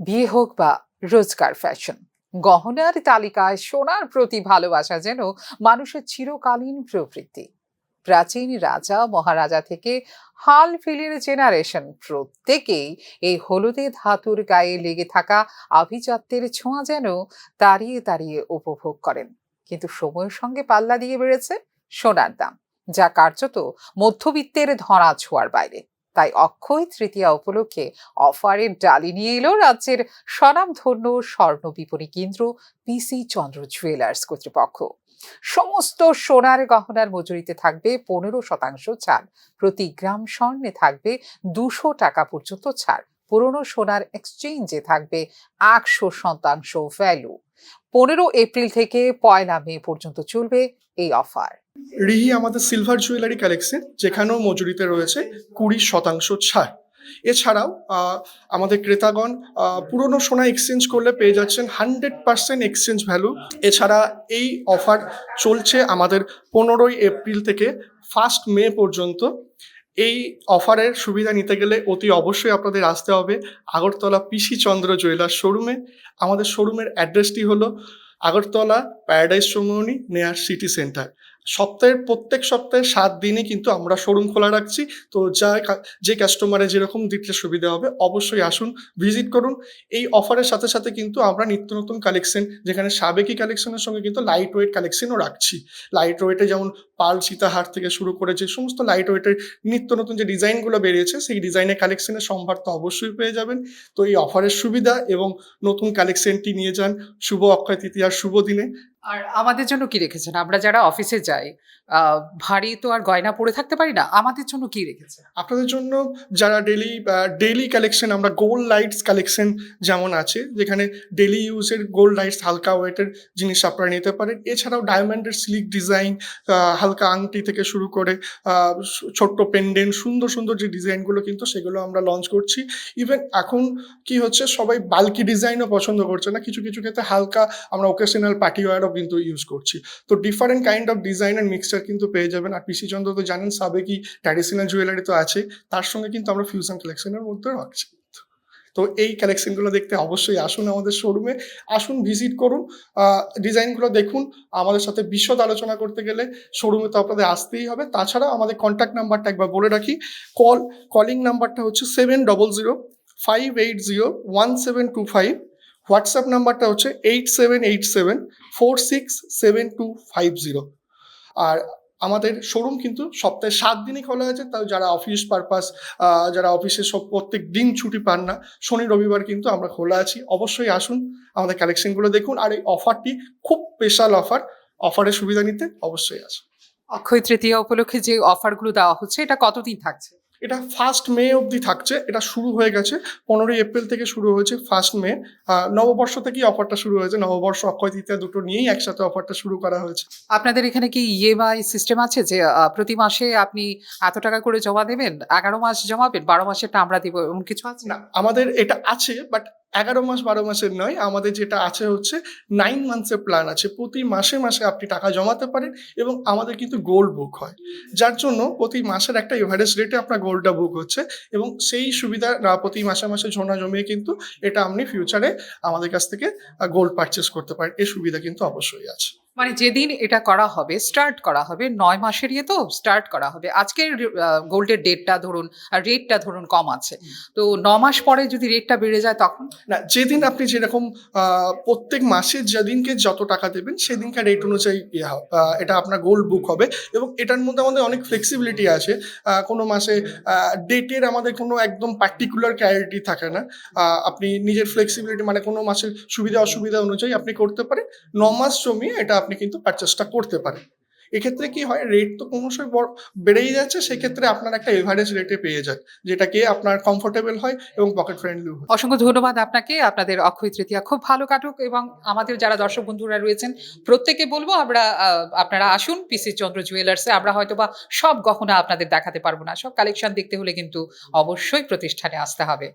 বিয়ে হোক বা রোজগার ফ্যাশন গহনার তালিকায় সোনার প্রতি ভালোবাসা যেন মানুষের চিরকালীন প্রবৃত্তি। প্রাচীন রাজা, মহারাজা থেকে হাল ফিলের জেনারেশন প্রত্যেকেই এই হলুদে ধাতুর গায়ে লেগে থাকা আভিজাত্যের ছোঁয়া যেন দাঁড়িয়ে দাঁড়িয়ে উপভোগ করেন। কিন্তু সময়ের সঙ্গে পাল্লা দিয়ে বেড়েছে সোনার দাম, যা কার্যত মধ্যবিত্তের ধরা ছোঁয়ার বাইরে। তাই অক্ষয় তৃতীয়া উপলক্ষে অফারের ডালি নিয়ে এলো রাজ্যের স্বনামধন্য স্বর্ণ বিপণী কেন্দ্র পিসি চন্দ্র জুয়েলার্স কর্তৃপক্ষ। সমস্ত সোনার গহনার মজুরিতে থাকবে পনেরো শতাংশ ছাড়। প্রতি গ্রাম স্বর্ণে থাকবে দুশো টাকা পর্যন্ত ছাড়। পুরনো সোনার এক্সচেঞ্জে থাকবে একশো শতাংশ ভ্যালু পনেরো এপ্রিল থেকে পয়লা মে পর্যন্ত চলবে এই অফার। রিহি আমাদের সিলভার জুয়েলারি কালেকশন যেখানেও মজুরিতে রয়েছে কুড়ি শতাংশ ছাড়। এছাড়াও আমাদের ক্রেতাগণ পুরনো সোনা এক্সচেঞ্জ করলে পেয়ে যাচ্ছেন হান্ড্রেড পার্সেন্ট এক্সচেঞ্জ ভ্যালু এছাড়া এই অফার চলছে আমাদের পনেরোই এপ্রিল থেকে ফার্স্ট মে পর্যন্ত। এই অফারের সুবিধা নিতে গেলে অতি অবশ্যই আপনাদের আসতে হবে আগরতলা পিসি চন্দ্র জুয়েলার শোরুমে আমাদের শোরুমের অ্যাড্রেসটি হলো আগরতলা প্যারাডাইস চৌমনি নেয়ার সিটি সেন্টার সপ্তাহের, প্রত্যেক সপ্তাহে সাত দিনই কিন্তু আমরা শোরুম খোলা রাখছি। তো যা যে কাস্টমারের যেরকম দিতে সুবিধা হবে, অবশ্যই আসুন ভিজিট করুন। এই অফারের সাথে সাথে কিন্তু আমরা নিত্য নতুন কালেকশন যেখানে সাবেকি কালেকশনের সঙ্গে কিন্তু লাইট ওয়েট কালেকশনও রাখছি। লাইট ওয়েটে যেমন পাল সীতাহার থেকে শুরু করে যে সমস্ত লাইট ওয়েটের নিত্য নতুন যে ডিজাইনগুলো বেরিয়েছে, সেই ডিজাইনের কালেকশনের সম্ভার তো অবশ্যই পেয়ে যাবেন। তো এই অফারের সুবিধা এবং নতুন কালেকশনটি নিয়ে যান। শুভ অক্ষয় তৃতীয়ার শুভ দিনে। আর আমাদের জন্য কি রেখেছেন? আমরা যারা অফিসে যাই ভারী তো আর গয়না পরে থাকতে পারি না, আমাদের জন্য কি রেখেছেন? আপনাদের জন্য যারা ডেলি ডেলি কালেকশন আমরা গোল্ড লাইটস কালেকশন যেমন আছে, যেখানে ডেলি ইউজের গোল্ড লাইটস হালকা ওয়েটের জিনিস আপনারা নিতে পারেন। এছাড়াও ডায়মন্ডের স্লিক ডিজাইন হালকা আংটি থেকে শুরু করে ছোট্ট পেন্ডেন্ট সুন্দর সুন্দর যে ডিজাইনগুলো কিন্তু সেগুলো আমরা লঞ্চ করছি। ইভেন এখন কি হচ্ছে, সবাই বাল্কি ডিজাইনও পছন্দ করছে না, কিছু কিছু ক্ষেত্রে হালকা আমরা ওকেশনাল পার্টি ওয়ারও কিন্তু ইউজ করছি। তো different kind of design and mixture কিন্তু পেয়ে যাবেন। আর পিসি চন্দ্র তো জানেন সাবেকি ট্র্যাডিশনাল জুয়েলারি তো আছে। তার সঙ্গে কিন্তু আমরা ফিউশন কালেকশনের মধ্যে রাখছি। তো এই কালেকশনগুলো দেখতে অবশ্যই আসুন আমাদের শোরুমে আসুন ভিজিট করুন। ডিজাইনগুলো দেখুন। আমাদের সাথে বিশদ আলোচনা করতে গেলে শোরুমে তো আপনাদের আসতেই হবে। তাছাড়া আমাদের কন্ট্যাক্ট নাম্বারটা একবার বলে রাখি। কল কলিং নাম্বারটা হচ্ছে seven double zero five eight zero one seven two five WhatsApp নাম্বারটা হচ্ছে eight seven eight seven four six seven two five zero. আর আমাদের শোরুম কিন্তু সপ্তাহে সাত দিনই খোলা আছে, তাও যারা অফিস পারপাস যারা অফিসে সব প্রত্যেক দিন ছুটি পান না, শনি রবিবার কিন্তু আমরা খোলা আছি। অবশ্যই আসুন, আমাদের কালেকশনগুলো দেখুন, আর এই অফারটি খুব স্পেশাল অফার, অফারের সুবিধা নিতে অবশ্যই আছে অক্ষয় তৃতীয়া উপলক্ষে যে অফারগুলো দেওয়া হচ্ছে, এটা কতদিন থাকছে? এটা ফার্স্ট মে অবধি থাকছে এটা শুরু হয়ে গেছে। পনেরোই এপ্রিল থেকে শুরু হয়েছে ফার্স্ট মে নববর্ষ থেকেই অফারটা শুরু হয়েছে। নববর্ষ অক্ষয় তৃতীয়া দুটো নিয়েই একসাথে অফারটা শুরু করা হয়েছে। আপনাদের এখানে কি ইএমআই সিস্টেম আছে যে প্রতি মাসে আপনি এত টাকা করে জমা দেবেন? এগারো মাস জমাবেন বারো মাসেরটা আমরা দিব এমন কিছু আছে? না আমাদের এটা আছে বাট এগারো মাস, বারো মাসের নয়, আমাদের যেটা আছে হচ্ছে নাইন মান্থসের প্ল্যান আছে। প্রতি মাসে মাসে আপনি টাকা জমাতে পারেন এবং আমাদের কিন্তু গোল্ড বুক হয়। যার জন্য প্রতি মাসের একটা এভারেজ রেটে আপনার গোল্ডটা বুক হচ্ছে এবং সেই সুবিধা প্রতি মাসে মাসে ঝোনা জমিয়ে কিন্তু এটা আপনি ফিউচারে আমাদের কাছ থেকে গোল্ড পারচেস করতে পারেন। এই সুবিধা কিন্তু অবশ্যই আছে। মানে যেদিন এটা করা হবে স্টার্ট করা হবে নয় মাসের ইয়ে তো স্টার্ট করা হবে। আজকের গোল্ডের ডেটটা ধরুন আর রেটটা ধরুন কম আছে। তো ন মাস পরে যদি রেটটা বেড়ে যায় তখন? না যেদিন আপনি যেরকম প্রত্যেক মাসে যেদিনকে যত টাকা দেবেন সেদিনকার রেট অনুযায়ী ইয়ে এটা আপনার গোল্ড বুক হবে এবং এটার মধ্যে আমাদের অনেক ফ্লেক্সিবিলিটি আছে। কোনো মাসে ডেটের আমাদের কোনো একদম পার্টিকুলার ক্যারিটি থাকে না। আপনি নিজের ফ্লেক্সিবিলিটি মানে কোনো মাসের সুবিধা অসুবিধা অনুযায়ী আপনি করতে পারেন। ন মাস জমিয়ে এটা আপনি কিন্তু পারচেসটা করতে পারেন। এক্ষেত্রে কি হয় রেট তো ক্রমশই বড়- বেড়েই যাচ্ছে, সেক্ষেত্রে আপনার একটা এভারেজ রেটে পেয়ে যায় যেটাকে আপনার কমফোর্টেবল হয় এবং পকেট ফ্রেন্ডলি হয়। অসংখ্য ধন্যবাদ আপনাকে, আপনাদের অক্ষয় তৃতীয়া খুব ভালো কাটুক এবং আমাদের যারা দর্শক বন্ধুরা রয়েছেন প্রত্যেকে বলব আমরা আপনারা আসুন পিসি চন্দ্র জুয়েলার্সে আমরা হয়তো বা সব গহনা আপনাদের দেখাতে পারব না, সব কালেকশন দেখতে হলে কিন্তু অবশ্যই প্রতিষ্ঠানে আসতে হবে।